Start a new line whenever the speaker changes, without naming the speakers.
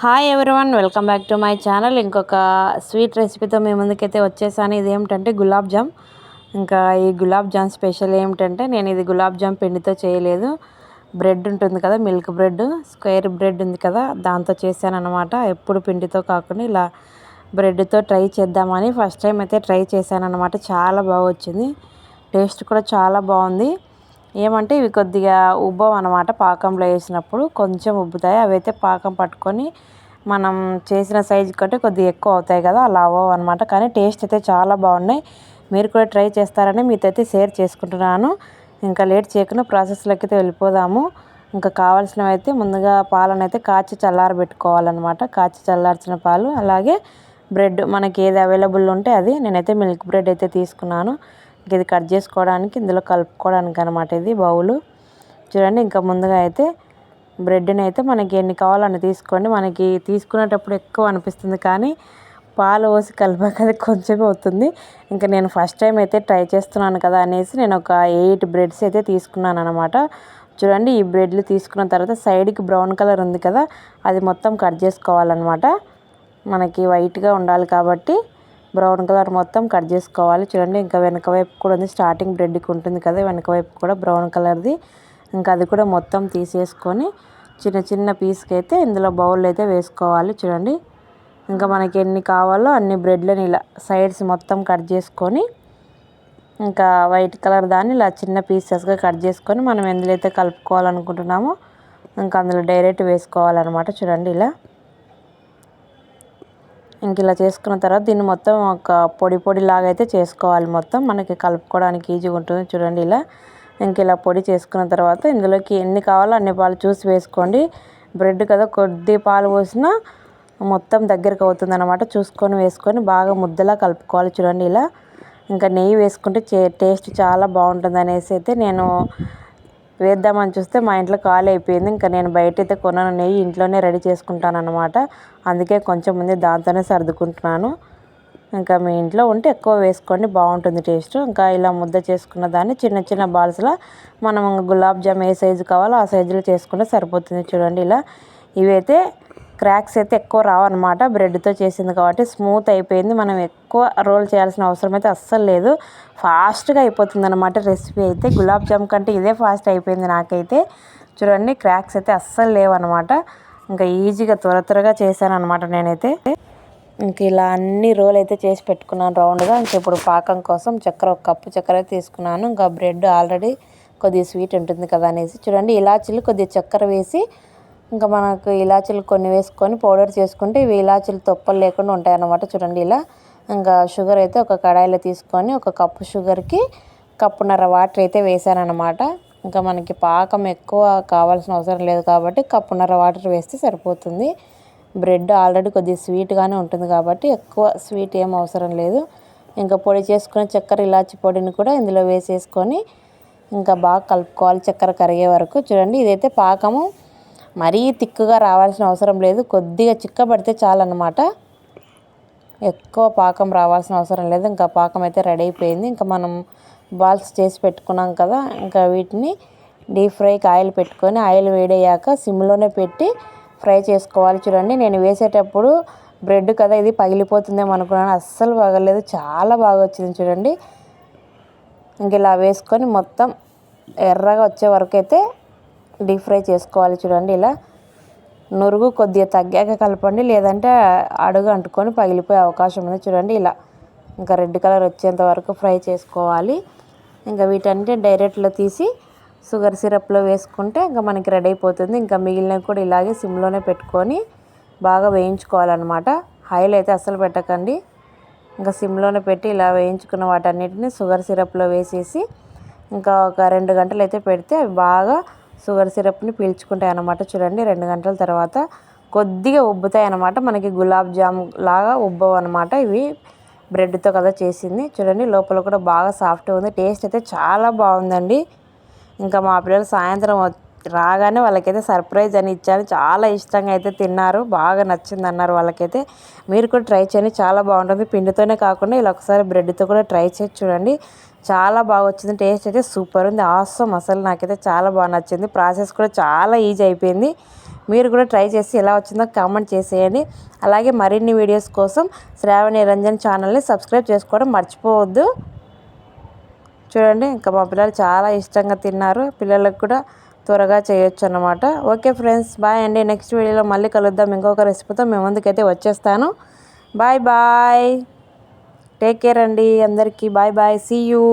Hi everyone welcome back to my channel ఇంకొక sweet రెసిపీతో మీ ముందుకైతే వచ్చేసాను. ఇదేమిటంటే గులాబ్ జామ్. ఇంకా ఈ గులాబ్ జామ్ స్పెషల్ ఏమిటంటే నేను ఇది గులాబ్ జామ్ పిండితో చేయలేదు. బ్రెడ్ ఉంటుంది కదా మిల్క్ బ్రెడ్ స్క్వేర్ బ్రెడ్ ఉంది కదా దాంతో చేశాను అనమాట ఎప్పుడు పిండితో కాకుండా ఇలా బ్రెడ్తో ట్రై చేద్దామని ఫస్ట్ టైం అయితే ట్రై చేశాను అనమాట చాలా బాగా వచ్చింది. టేస్ట్ కూడా చాలా బాగుంది. ఏమంటే ఇవి కొద్దిగా ఉబ్బం అనమాట పాకంలో వేసినప్పుడు కొంచెం ఉబ్బుతాయి. అవి అయితే పాకం పట్టుకొని మనం చేసిన సైజు కంటే కొద్దిగా ఎక్కువ అవుతాయి కదా అలా అవ్వవు అనమాట కానీ టేస్ట్ అయితే చాలా బాగున్నాయి. మీరు కూడా ట్రై చేస్తారని మీతో అయితే షేర్ చేసుకుంటున్నాను. ఇంకా లేట్ చేయకుండా ప్రాసెస్లోకి అయితే వెళ్ళిపోదాము. ఇంకా కావాల్సినవి అయితే ముందుగా పాలను అయితే కాచి చల్లారబెట్టుకోవాలన్నమాట. కాచి చల్లార్చిన పాలు అలాగే బ్రెడ్ మనకి ఏది అవైలబుల్ ఉంటే అది. నేనైతే మిల్క్ బ్రెడ్ అయితే తీసుకున్నాను. ఇది కట్ చేసుకోవడానికి ఇందులో కలుపుకోవడానికి అనమాట ఇది బౌలు. చూడండి ఇంకా ముందుగా అయితే బ్రెడ్ని అయితే మనకి ఎన్ని కావాలని తీసుకోండి. మనకి తీసుకునేటప్పుడు ఎక్కువ అనిపిస్తుంది కానీ పాలు పోసి కలిపాక అది కొంచెం అవుతుంది. ఇంకా నేను ఫస్ట్ టైం అయితే ట్రై చేస్తున్నాను కదా అనేసి నేను ఒక ఎయిట్ బ్రెడ్స్ అయితే తీసుకున్నాను అనమాట చూడండి ఈ బ్రెడ్లు తీసుకున్న తర్వాత సైడ్కి బ్రౌన్ కలర్ ఉంది కదా అది మొత్తం కట్ చేసుకోవాలన్నమాట. మనకి వైట్గా ఉండాలి కాబట్టి బ్రౌన్ కలర్ మొత్తం కట్ చేసుకోవాలి. చూడండి ఇంకా వెనక వైపు కూడా ఉంది. స్టార్టింగ్ బ్రెడ్కి ఉంటుంది కదా వెనక వైపు కూడా బ్రౌన్ కలర్ది. ఇంకా అది కూడా మొత్తం తీసేసుకొని చిన్న చిన్న పీస్కి అయితే ఇందులో బౌల్ అయితే వేసుకోవాలి. చూడండి ఇంకా మనకి ఎన్ని కావాలో అన్ని బ్రెడ్లను ఇలా సైడ్స్ మొత్తం కట్ చేసుకొని ఇంకా వైట్ కలర్ దాన్ని ఇలా చిన్న పీసెస్గా కట్ చేసుకొని మనం ఎందులో అయితే కలుపుకోవాలనుకుంటున్నామో ఇంకా అందులో డైరెక్ట్ వేసుకోవాలన్నమాట. చూడండి ఇలా. ఇంక ఇలా చేసుకున్న తర్వాత దీన్ని మొత్తం ఒక పొడి పొడి లాగా అయితే చేసుకోవాలి మొత్తం. మనకి కలుపుకోవడానికి ఈజీగా ఉంటుంది చూడండి ఇలా. ఇంక ఇలా పొడి చేసుకున్న తర్వాత ఇందులోకి ఎన్ని కావాలో అన్ని పాలు చూసి వేసుకోండి. బ్రెడ్ కదా కొద్ది పాలు పోసినా మొత్తం దగ్గరకు అవుతుంది అనమాట చూసుకొని వేసుకొని బాగా ముద్దలా కలుపుకోవాలి చూడండి ఇలా. ఇంకా నెయ్యి వేసుకుంటే టేస్ట్ చాలా బాగుంటుంది అనేసి అయితే నేను వేద్దామని చూస్తే మా ఇంట్లో ఖాళీ అయిపోయింది. ఇంకా నేను బయట అయితే కొనను నెయ్యి ఇంట్లోనే రెడీ చేసుకుంటాను అనమాట అందుకే కొంచెం ముందే దాంతోనే సర్దుకుంటున్నాను. ఇంకా మీ ఇంట్లో ఉంటే ఎక్కువ వేసుకోండి బాగుంటుంది టేస్ట్. ఇంకా ఇలా ముద్ద చేసుకున్న దాన్ని చిన్న చిన్న బాల్స్లా మనం గులాబ్ జామ్ ఏ సైజు కావాలో ఆ సైజులో చేసుకుంటే సరిపోతుంది చూడండి ఇలా. ఇవైతే క్రాక్స్ అయితే ఎక్కువ రావన్నమాట. బ్రెడ్తో చేసింది కాబట్టి స్మూత్ అయిపోయింది. మనం ఎక్కువ రోల్ చేయాల్సిన అవసరం అయితే అస్సలు లేదు. ఫాస్ట్గా అయిపోతుంది అనమాట రెసిపీ అయితే. గులాబ్ జామ్ కంటే ఇదే ఫాస్ట్ అయిపోయింది నాకైతే. చూడండి క్రాక్స్ అయితే అస్సలు లేవన్నమాట. ఇంకా ఈజీగా త్వర త్వరగా చేశాను అనమాట నేనైతే. ఇంక ఇలా అన్ని రోల్ అయితే చేసి పెట్టుకున్నాను రౌండ్గా. ఇంక ఇప్పుడు పాకం కోసం చక్కెర ఒక కప్పు చక్కెర తీసుకున్నాను. ఇంకా బ్రెడ్ ఆల్రెడీ కొద్దిగా స్వీట్ ఉంటుంది కదా అనేసి. చూడండి ఇలాచీలు కొద్దిగా చక్కెర వేసి ఇంకా మనకు ఇలాచీలు కొన్ని వేసుకొని పౌడర్ చేసుకుంటే ఇవి ఇలాచీలు తొప్పలు లేకుండా ఉంటాయి అన్నమాట చూడండి ఇలా. ఇంకా షుగర్ అయితే ఒక కడాయిలో తీసుకొని ఒక కప్పు షుగర్కి కప్పున్నర వాటర్ అయితే వేసాను అనమాట ఇంకా మనకి పాకం ఎక్కువ కావాల్సిన అవసరం లేదు కాబట్టి కప్పున్నర వాటర్ వేస్తే సరిపోతుంది. బ్రెడ్ ఆల్రెడీ కొద్దిగా స్వీట్గానే ఉంటుంది కాబట్టి ఎక్కువ స్వీట్ ఏం అవసరం లేదు. ఇంకా పొడి చేసుకుని చక్కెర ఇలాచి పొడిని కూడా ఇందులో వేసేసుకొని ఇంకా బాగా కలుపుకోవాలి చక్కెర కరిగే వరకు. చూడండి ఇదైతే పాకము మరీ తిక్కుగా రావాల్సిన అవసరం లేదు. కొద్దిగా చిక్కబడితే చాలన్నమాట. ఎక్కువ పాకం రావాల్సిన అవసరం లేదు. ఇంకా పాకం అయితే రెడీ అయిపోయింది. ఇంకా మనం బాల్స్ చేసి పెట్టుకున్నాం కదా ఇంకా వీటిని డీప్ ఫ్రైకి ఆయిల్ పెట్టుకొని ఆయిల్ వేడయ్యాక సిమ్లోనే పెట్టి ఫ్రై చేసుకోవాలి చూడండి. నేను వేసేటప్పుడు బ్రెడ్ కదా ఇది పగిలిపోతుందేమో అనుకున్నాను. అస్సలు పగలేదు చాలా బాగా వచ్చింది చూడండి. ఇంక ఇలా వేసుకొని మొత్తం ఎర్రగా వచ్చే వరకు అయితే డీప్ ఫ్రై చేసుకోవాలి చూడండి ఇలా. నురుగు కొద్దిగా తగ్గాక కలపండి లేదంటే అడుగు అంటుకొని పగిలిపోయే అవకాశం ఉంది చూడండి ఇలా. ఇంకా రెడ్ కలర్ వచ్చేంత వరకు ఫ్రై చేసుకోవాలి. ఇంకా వీటన్నిటి డైరెక్ట్లో తీసి షుగర్ సిరప్లో వేసుకుంటే ఇంకా మనకి రెడీ అయిపోతుంది. ఇంకా మిగిలినవి కూడా ఇలాగే సిమ్లోనే పెట్టుకొని బాగా వేయించుకోవాలన్నమాట. హైలో అయితే అస్సలు పెట్టకండి. ఇంకా సిమ్లోనే పెట్టి ఇలా వేయించుకున్న వాటన్నిటిని షుగర్ సిరప్లో వేసేసి ఇంకా ఒక రెండు గంటలు అయితే పెడితే అవి బాగా షుగర్ సిరప్ని పీల్చుకుంటాయి అన్నమాట చూడండి రెండు గంటల తర్వాత కొద్దిగా ఉబ్బుతాయి అన్నమాట మనకి గులాబ్ జామ్ లాగా ఉబ్బవు అనమాట ఇవి బ్రెడ్తో కదా చేసింది. చూడండి లోపల కూడా బాగా సాఫ్ట్గా ఉంది. టేస్ట్ అయితే చాలా బాగుందండి. ఇంకా మా పిల్లలు సాయంత్రం రాగానే వాళ్ళకైతే సర్ప్రైజ్ అని ఇచ్చాను చాలా ఇష్టంగా అయితే తిన్నారు. బాగా నచ్చింది అన్నారు వాళ్ళకైతే. మీరు కూడా ట్రై చేయండి. చాలా బాగుంటుంది. పిండితోనే కాకుండా ఇలా ఒకసారి బ్రెడ్తో కూడా ట్రై చేసి చూడండి. చాలా బాగా వచ్చింది. టేస్ట్ అయితే సూపర్ ఉంది. ఆసం అసలు నాకైతే చాలా బాగా నచ్చింది. ప్రాసెస్ కూడా చాలా ఈజీ అయిపోయింది. మీరు కూడా ట్రై చేసి ఎలా వచ్చిందో కామెంట్ చేసేయండి. అలాగే మరిన్ని వీడియోస్ కోసం శ్రావణి రంజన్ ఛానల్ని సబ్స్క్రైబ్ చేసుకోవడం మర్చిపోవద్దు. చూడండి ఇంకా మా పిల్లలు చాలా ఇష్టంగా తిన్నారు. పిల్లలకు కూడా త్వరగా చేయొచ్చు అనమాట ఓకే ఫ్రెండ్స్ బాయ్ అండి. నెక్స్ట్ వీడియోలో మళ్ళీ కలుద్దాం. ఇంకొక రెసిపీతో మేము ముందుకైతే వచ్చేస్తాను. బాయ్ బాయ్ టేక్ కేర్ అండి అందరికీ బాయ్ బాయ్ సీ యూ